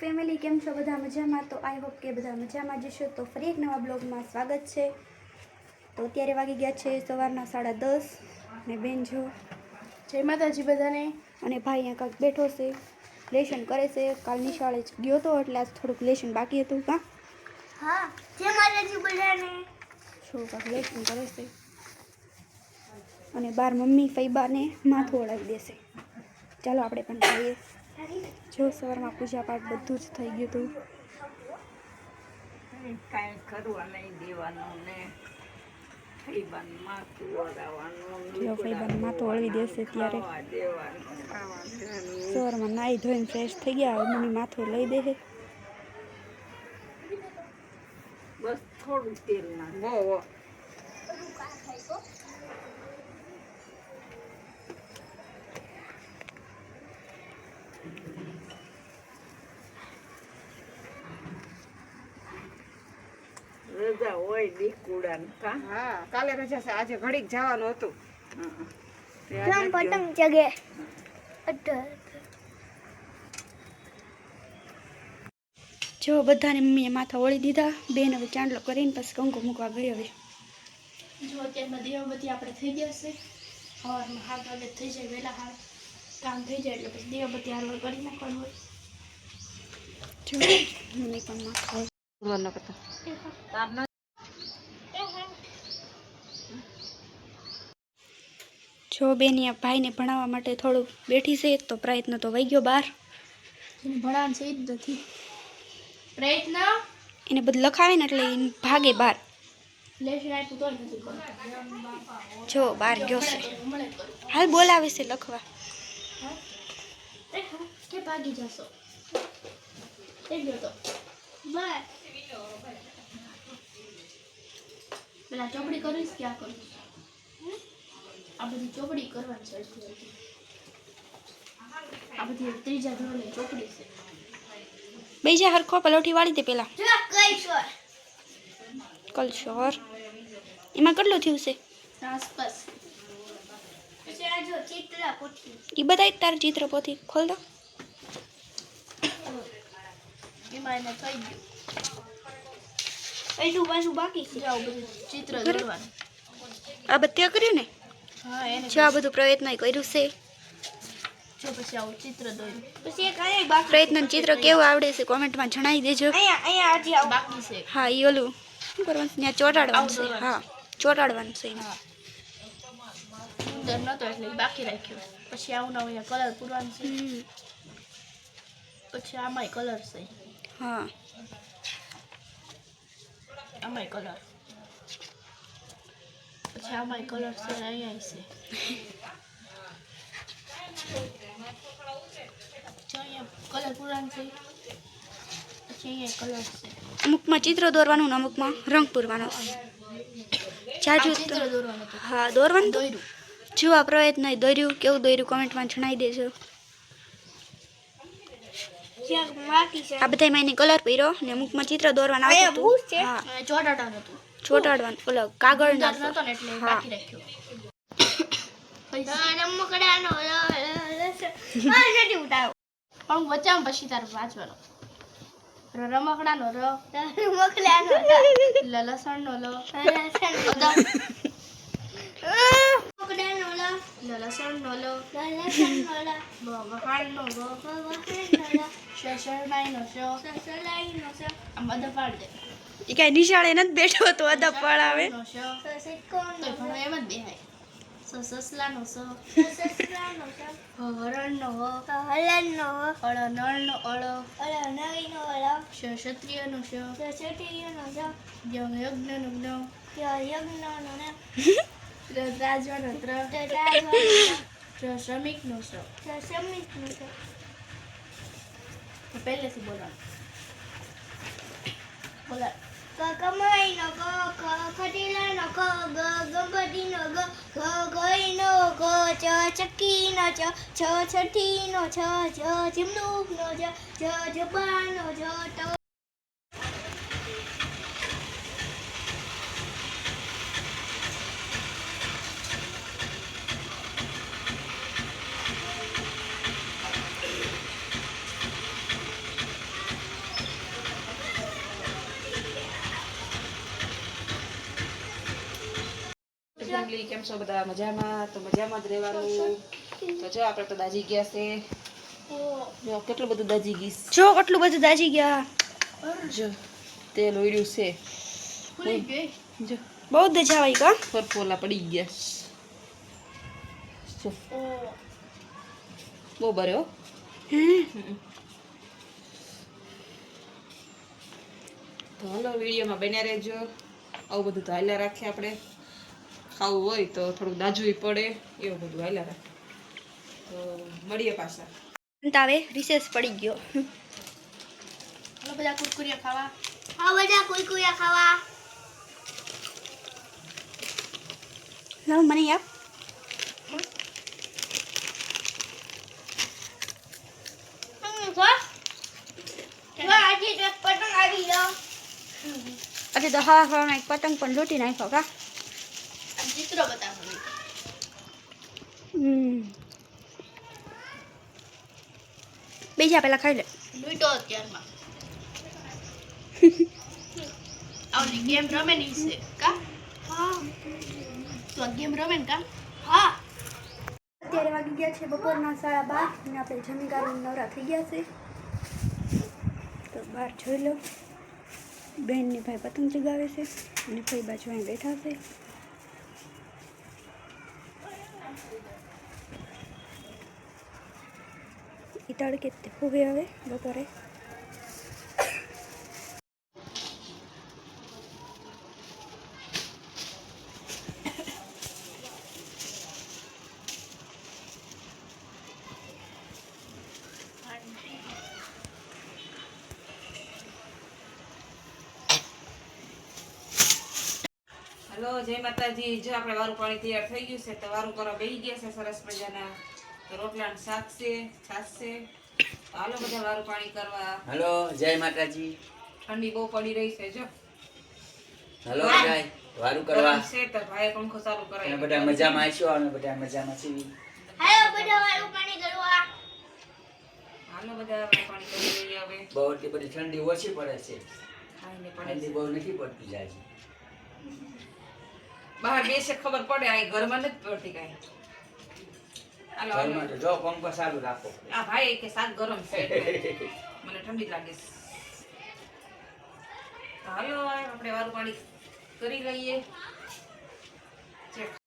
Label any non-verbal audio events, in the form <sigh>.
Family કેમ છો? બધા મજામાં? તો આઈ હોપ કે બધા મજામાં જશો તો ફરી એક નવા બ્લોગમાં સ્વાગત છે. તો અત્યારે વાગી ગયા છે સવારના સાડા દસ. અને બેન જો. જય માતાજી બધાને. અને ભાઈ અહીંયા કાંઈક બેઠો છે. લેશન કરે છે. કાલ નિશાળે જ ગયો હતો એટલે આજ થોડુંક લેશન બાકી હતું. કાં હા જય માતાજી બધાને. શું કાંક લેશન કરે છે? અને બાર મમ્મી ફૈબાને માથું ઓળાવી દેશે. ચાલો આપણે પણ જઈએ જો સવારમાં પૂજા પાઠ બધું જ થઈ ગયું હતું. કાંઈ કરવા નહીં દેવાનું ને. જો ફૈબાને માથું ઓળવી દેશે ત્યારે. સવારમાં નાહી ધોઈને ફ્રેશ થઈ ગયા મમ્મી માથું લઈ દે. બસ થોડું તેલ ના રજા હોય દીકુડા કા? હા કાલે રજા છે. આજે ઘડીક જવાનું હતું. ગયો. જગે. જો બધાને મમ્મીએ માથા ઓળી દીધા બેન હવે ચાંદલો કરીને પછી કંકુ મૂકવા ગઈ હવે. જો અત્યારમાં દીવાબત્તી આપણે થઈ જશે સવારમાં હાથ વાગે થઈ જાય વહેલા હાથ કામ થઈ જાય એટલે પછી દીવાબત્તી હારવાર કરી નાખવાનું હોય. જો મમ્મી પણ માથા કરતા. તાર ન જો બેન અહીંયા ભાઈને ભણાવવા માટે થોડું બેઠી છે તો પ્રયત્ન તો વહી ગયો બહાર જેને ભણાવવાનું છે જ નથી. પ્રયત્ન? એને બધું લખાવે ને એટલે ભાગે બહાર જો બહાર ગયો છે. હાલ બોલાવે છે લખવા. કે ભાગી જશો? પેલા ચોપડી કરીશ ક્યાં આ કરીશ? આ બધી ચોપડી કરવાની છે હજી હજી. આ બધી ત્રીજા ધોરણની ચોપડી છે. બીજા હરખો પલોઠી વાળી દે પેલા. કલશોર એમાં કેટલું થયું છે? આસપાસ. એ બધા તાર ચિત્ર પોથી. ખોલ દો. એમાં એને થઈ ગયું. એટલું પાછું બાકી જો આવું બધું ચિત્ર દોરવાનું. આ બધે કર્યું ને? હા એને જો આ બધું પ્રયત્ન કર્યું છે. જો પછી આવું ચિત્ર દોર્યું. પછી એક પ્રયત્ન ચિત્ર કેવું આવડે છે કોમેન્ટમાં જણાવી દેજો. બાકી છે. હા એ ઓલું શું કરવાનું છે? ત્યાં ચોટાડવાનું છે. હા ચોટાડવાનું છે સુંદર નતો એટલે બાકી રાખ્યો. પછી આવું નવું અહીંયા કલર પૂરવાનું છે. હમ. પછી આમાંય કલર છે. હા. આમાંય કલર પછી આમાંય કલર છે અને અહીંયા છે. અહીંયા કલર પૂરવાનું છે. પછી અહીંયા કલર છે. અમુકમાં ચિત્ર દોરવાનું ને અમુકમાં રંગ પૂરવાનો. જાજુ હા દોરવાનું જોવા દોર્યું. જો આ પ્રયત્ન દોર્યું. કેવું દોર્યું કોમેન્ટમાં જણાવી દેજો. આ બધા એને કલર કર્યો ને અમુકમાં ચિત્ર દોરવાનું આવતું હતું. હા. અને હતું. ચોટાડવાનું ઓલો કાગળ નાખો. ને હા. પણ પછી તારે વાંચવાનો. ર રમકડાનો ર. લ લસણનો લ. અદા લ. લસણનો લ. બ વખાણનો બ શ શરણાઈનો શ આમ અદા પાડ દે. એ કાંઈ નિશાળે નથી બેઠો તો અદબ પડાવે. આવે બેહાય સ સસલાનો સ હ હરણનો હ અળ નળનો અળ ક્ષત્રિયનો શ યજ્ઞ યજ્ઞનો જ્ઞ ત્ર રાજવાનો ત્ર ત્ર શ્રમિકનો શ તો પહેલેથી બોલાવ. બોલા કમાઈ નો ક ખ ખટીલા નો ખ ગ ગણપતિ નો ગ ઘ ઘઈ ચ ચક્કીનો ચ છ છઠ્ઠી છ જ જમરૂક નો જ જ જબાન જ ટ ફેમિલી કેમ છો બધા? મજામાં? તો મજામાં જ રહેવાનું. તો જો આપણે તો દાજી ગયા છે. જો કેટલું બધું દાજી ગઈ જો કેટલું બધું દાજી ગયા. જો તેલ ઓળ્યું છે. બહુ ગઈ. જો. બહુ દજાવાઈ કા? ફરફોલા પડી ગયા. જો. બહુ બરે હો તો હલો વિડીયોમાં બન્યા રહેજો. આવું બધું તો હાલ્યા રાખીએ આપણે. ખાવું હોય તો થોડુંક દાજુય પડે એવું બધું હાલ્યા રાખે. તો મળીએ પાછા. તાવે રિસેસ પડી ગયો. હલો બધા કુરકુરિયા ખાવા. હા બધા કુરકુરિયા ખાવા. લાવ મને આપ આજે તો પતંગ આવી ગયો. આજે તો હા હા એક પતંગ પણ લૂંટી નાખ્યો કા? ચિત્રો બતાવો હમ. બીજા પેલા ખાઈ લે. લૂંટો અત્યારમાં. આવલી ગેમ રમે ની છે કા? હા. તો ગેમ રમે ને કા? હા. અત્યારે વાગી ગયા છે બપોરના સાડા બાર અને આપણે જમી કાઢીને નવરા થઈ ગયા છે. તો બહાર જોઈ લો બહેનની ભાઈ પતંગ ચગાવે છે અને ભાઈ બાજુ અહીં બેઠા છે. તડકે હવે હવે બપોરે. હલો, જય માતાજી. જો આપણે વારું પાણી તૈયાર થઈ ગયું છે, તો વારું કરવા બેસી ગયા છે સરસ મજાના. તો રોટલા ને શાક છે છાશ છે. હાલો બધા વારું પાણી કરવા. હલો જય માતાજી. ઠંડી બહુ પડી રહી છે જો. હલો જય. વારું કરવા. છે તો ભાઈ પંખો ચાલુ અને કરાય બધા મજામાં આવીશું? અને બધા મજામાં છીએ. હાલો બધા વાળું પાણી કરવા. હાલો બધા વારું પાણી કરી હવે. બહુ એટલી બધી ઠંડી ઓછી પડે છે. ઠંડી બહુ નથી પડતી જાય બહાર બેસે ખબર પડે આ ઘરમાં નથી પડતી કાંઈ. ઘરમાં જો પંખો ચાલુ રાખો. આ ભાઈ કે સાત ગરમ છે. <laughs> મને ઠંડી લાગે છે. હાલો આપણે વારું પાણી કરી લઈએ.